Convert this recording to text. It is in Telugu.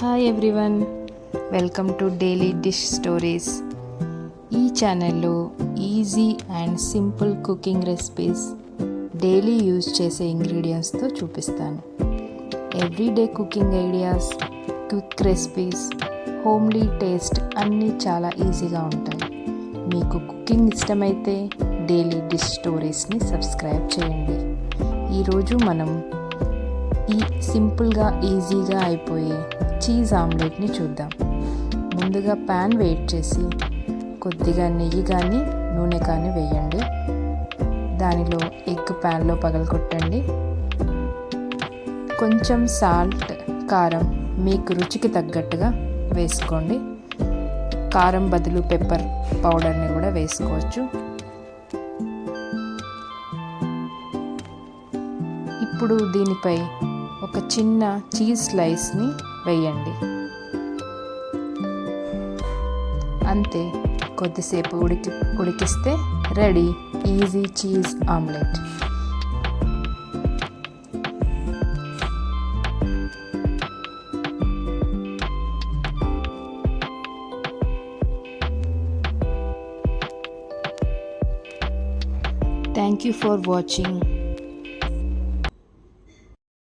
Hi everyone welcome to daily dish stories ఈ ఛానల్లో easy and simple cooking recipes daily use చేసే ఇంగ్రీడియంట్స్తో చూపిస్తాను. Everyday cooking ideas quick recipes homely taste అన్నీ చాలా ఈజీగా ఉంటాయి. మీకు కుకింగ్ ఇష్టమైతే డైలీ డిష్ స్టోరీస్ని సబ్స్క్రైబ్ చేయండి. ఈరోజు మనం ఈ సింపుల్గా ఈజీగా అయిపోయే చీజ్ ఆమ్లెట్ని చూద్దాం. ముందుగా ప్యాన్ వెయిట్ చేసి కొద్దిగా నెయ్యి కానీ నూనె కానీ వేయండి. దానిలో ఎగ్ ప్యాన్లో పగలగొట్టండి. కొంచెం సాల్ట్ కారం మీకు రుచికి తగ్గట్టుగా వేసుకోండి. కారం బదులు పెప్పర్ పౌడర్ని కూడా వేసుకోవచ్చు. ఇప్పుడు దీనిపై ఒక చిన్న చీజ్ స్లైస్ని వేయండి. అంతే కొద్దిసేపు ఉడికి ఉడికిస్తే ready. Easy cheese omelette. Thank you for watching